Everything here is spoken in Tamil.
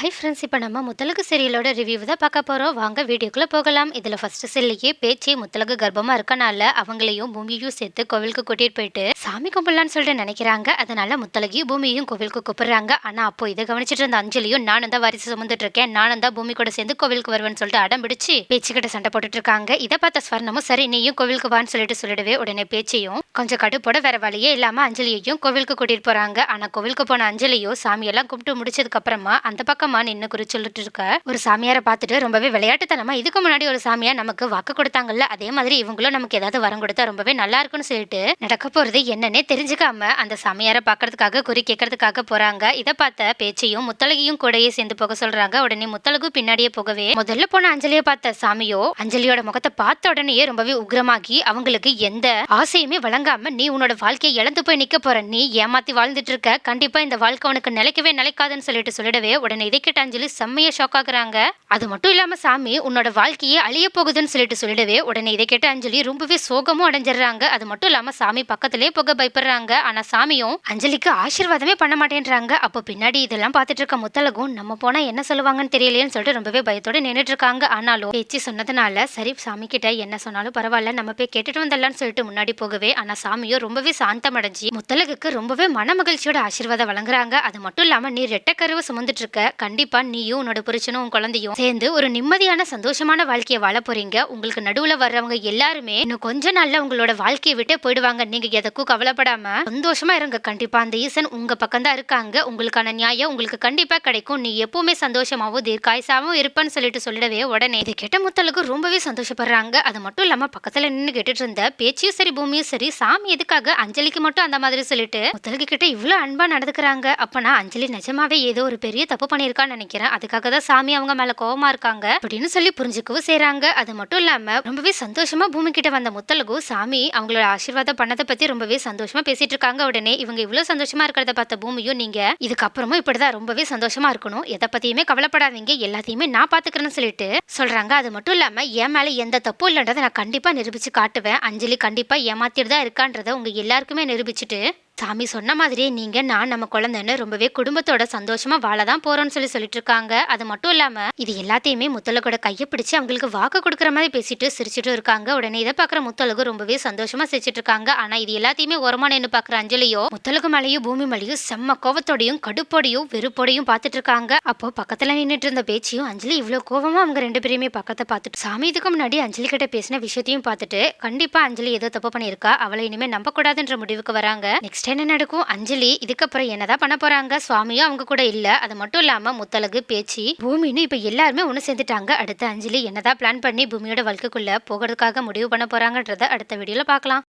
ஹை ஃப்ரெண்ட்ஸ் இப்போ நம்ம முத்தலகு சீரியலோட ரிவ்யூ தான் பார்க்க போகிறோம் வாங்க வீடியோக்குள்ளே போகலாம். இதில் ஃபஸ்ட்டு செல்லிக்கு பேச்சு முத்தலகு கர்ப்பமாக இருக்கனால அவங்களையும் பூமியையும் சேர்த்து கோவிலுக்கு கூட்டிகிட்டு போயிட்டு சாமி கும்பிடலான்னு சொல்லிட்டு நினைக்கிறாங்க. அதனால முத்தலகியும் பூமியையும் கோவிலுக்கு கூப்பிடுறாங்க. ஆனால் அப்போ இதை கவனிச்சிட்டு இருந்த அஞ்சலியும் நானும் தான் வாரிசு சுமந்துட்டு இருக்கேன். நானும் தான் பூமி கூட சேர்ந்து கோவிலுக்கு வருவேன்னு சொல்லிட்டு அடம் பிடிச்சு பேச்சுக்கிட்ட சண்டை போட்டுட்டு இருக்காங்க. இதை பார்த்த ஸ்வர்ணமும் சரி நீயும் கோவிலுக்கு வான்னு சொல்லிட்டு சொல்லிடவே உடனே பேச்சையும் கொஞ்சம் கடுப்போட வேற வழியே இல்லாமல் அஞ்சலியையும் கோவிலுக்கு கூட்டிகிட்டு போகிறாங்க ஆனால் கோவிலுக்கு போன அஞ்சலியும் சாமியெல்லாம் கும்பிட்டு முடிச்சதுக்கப்புறமா அந்த பக்கம் நின்னு குறி சொல்லிட்டு இருக்க. ஒரு சாமியாரை பார்த்துட்டு ரொம்பவே விளையாட்டுத்தனமா இதுக்கு முன்னாடி ஒரு சாமியார் நமக்கு வாக்கு கொடுத்தாங்கல்ல அதே மாதிரி இவங்களும் நமக்கு ஏதாவது வரம் கொடுத்தா ரொம்பவே நல்லா இருக்கும்னு சொல்லிட்டு நடக்க போறது என்னன்னே தெரிஞ்சுக்காம அந்த சாமியாரை பார்க்கறதுக்காக குறி கேட்கறதுக்காக போறாங்க. இதை பார்த்த பேச்சையும் முத்தலகையும் கூடயே சேர்ந்து போக சொல்றாங்க. உடனே முத்தலகு பின்னாடியே போகவே முதல்ல போன அஞ்சலியை பார்த்த சாமியோ அஞ்சலியோட முகத்தை பார்த்த உடனேயே ரொம்பவே உக்ரமாகி அவங்களுக்கு எந்த ஆசையுமே வழங்காம நீ உன்னோட வாழ்க்கையை இழந்து போய் நிக்க போற. நீ ஏமாத்தி வாழ்ந்துட்டு இருக்க. கண்டிப்பா இந்த வாழ்க்கை உனக்கு நிலைக்கவே நிலைக்காதுன்னு சொல்லிட்டு சொல்லிடவே உடனே இதை கேட்ட அஞ்சலி செம்மையா ஷாக் ஆகுறாங்க. அது மட்டும் இல்லாம சாமி உன்னோட வாழ்க்கையே அழிய போகுதுன்னு சொல்லிட்டு சொல்லிடவே உடனே இதை கேட்ட அஞ்சலி ரொம்பவே சோகமும் அடைஞ்சிடுறாங்க. அது மட்டும் இல்லாம சாமி பக்கத்திலே போக பயப்படுறாங்க. ஆனா சாமியும் அஞ்சலிக்கு ஆசீர்வாதமே பண்ண மாட்டேன்றாங்க. அப்போ பின்னாடி இதெல்லாம் பார்த்துட்டு இருக்க முத்தலகும் நம்ம போனா என்ன சொல்லுவாங்கன்னு தெரியலையேன்னு சொல்லிட்டு ரொம்பவே பயத்தோட நின்றுட்டு இருக்காங்க. ஆனாலும் பேச்சு சொன்னதுனால சரி சாமி கிட்ட என்ன சொன்னாலும் பரவாயில்ல நம்ம போய் கேட்டுட்டு வந்துடலாம்னு சொல்லிட்டு முன்னாடி போகவே ஆனா சாமியோ ரொம்பவே சாந்தம் அடைஞ்சு முத்தலகுக்கு ரொம்பவே மன மகிழ்ச்சியோட ஆசீர்வாதம் வழங்குறாங்க. அது மட்டும் இல்லாம நீ ரெட்ட கருவை சுமந்துட்டு இருக்க கண்டிப்பா நீயும் உன்னோட புருஷனும் உன் குழந்தையும் சேர்ந்து ஒரு நிம்மதியான சந்தோஷமான வாழ்க்கையை வாழ போறீங்க. உங்களுக்கு நடுவுல வர்றவங்க எல்லாருமே இன்னும் கொஞ்ச நாள்ல உங்களோட வாழ்க்கையை விட்டே போயிடுவாங்க. நீங்க எதற்கும் கவலைப்படாம சந்தோஷமா இருங்க. கண்டிப்பா அந்த ஈசன் உங்க பக்கம் தான் இருக்காங்க. உங்களுக்கான நியாயம் உங்களுக்கு கண்டிப்பா கிடைக்கும். நீ எப்பவுமே சந்தோஷமாவும் தீர்க்காயசாவும் இருப்பேன்னு சொல்லிட்டு சொல்லிடவே உடனே இதை கேட்ட முத்தலுக்கு ரொம்பவே சந்தோஷப்படுறாங்க. அது மட்டும் இல்லாம பக்கத்துல நின்று கேட்டுட்டு இருந்த பேச்சியும் சரி பூமியும் சரி சாமி எதுக்காக அஞ்சலிக்கு மட்டும் அந்த மாதிரி சொல்லிட்டு முத்தலுக்கு கிட்ட இவ்வளவு அன்பா நடந்துக்கிறாங்க. அப்பனா அஞ்சலி நிஜமாவே ஏதோ ஒரு பெரிய தப்பு இருக்கான்னு நினைக்கிறேன். அதுக்காக தான் சாமி அவங்க மேல கோவமா இருக்காங்க. அப்படின்னு சொல்லி புரிஞ்சுக்கவும் செய்யறாங்க அது மட்டும் இல்லாம ரொம்பவே சந்தோஷமா பூமி கிட்ட வந்த முத்தலகு சாமி அவங்களோட ஆசீர்வாதம் பண்ணதை பத்தி ரொம்பவே சந்தோஷமா பேசிட்டு இருக்காங்க உடனே. இவங்க இவ்வளவு சந்தோஷமா இருக்கிறத பார்த்த பூமியும் நீங்க இதுக்கப்புறமும் இப்படிதான் ரொம்பவே சந்தோஷமா இருக்கணும். எதை பத்தியுமே கவலைப்படாதீங்க. எல்லாத்தையுமே நான் பாத்துக்கிறேன்னு சொல்லிட்டு சொல்றாங்க. அது மட்டும் இல்லாம என் மேல எந்த தப்பும் இல்லைன்றதை நான் கண்டிப்பா நிரூபிச்சு காட்டுவேன். அஞ்சலி கண்டிப்பா ஏமாத்திட்டு தான் இருக்கான்றதை உங்க எல்லாருக்குமே நிரூபிச்சுட்டு சாமி சொன்ன மாதிரியே நீங்கள் நான் நம்ம குழந்தைன்னு ரொம்பவே குடும்பத்தோட சந்தோஷமாக வாழ தான் போகிறோம்னு சொல்லி சொல்லிட்டு இருக்காங்க அது மட்டும் இல்லாமல் இது எல்லாத்தையுமே முத்தலகோட கையை பிடிச்சி அவங்களுக்கு வாக்கு கொடுக்குற மாதிரி பேசிட்டு சிரிச்சிட்டு இருக்காங்க. உடனே இதை பார்க்குற முத்தலகு ரொம்பவே சந்தோஷமாக சிரிச்சிட்டு இருக்காங்க ஆனால் இது எல்லாத்தையுமே ஓரமா நின்று அஞ்சலியோ முத்தலகு மேலேயும் பூமி மேலேயும் செம்ம கோவத்தோடையும் கடுப்போடையும் வெறுப்போடையும் பார்த்துட்டு இருக்காங்க அப்போ பக்கத்தில் நின்றுட்டு இருந்த பேச்சியும் அஞ்சலி இவ்வளோ கோவமாக அவங்க ரெண்டு பேரையுமே பக்கத்தை பார்த்துட்டு சாமி இதுக்கு முன்னாடி அஞ்சலி கிட்ட பேசின விஷயத்தையும் பார்த்துட்டு கண்டிப்பாக அஞ்சலி ஏதோ தப்பு பண்ணியிருக்கா. அவளை இனிமேல் நம்பக்கூடாதுன்ற முடிவுக்கு வராங்க. நெக்ஸ்ட் என்ன நடக்கும்? அஞ்சலி இதுக்கப்புறம் என்னதான் பண்ண போறாங்க? சுவாமியும் அவங்க கூட இல்ல. அது மட்டும் இல்லாம முத்தலகு பேச்சு பூமின்னு இப்ப எல்லாருமே ஒண்ணு சேர்ந்துட்டாங்க. அடுத்து அஞ்சலி என்னதான் பிளான் பண்ணி பூமியோட வாழ்க்கைக்குள்ள போகிறதுக்காக முடிவு பண்ண போறாங்கன்றத அடுத்த வீடியோல பார்க்கலாம்.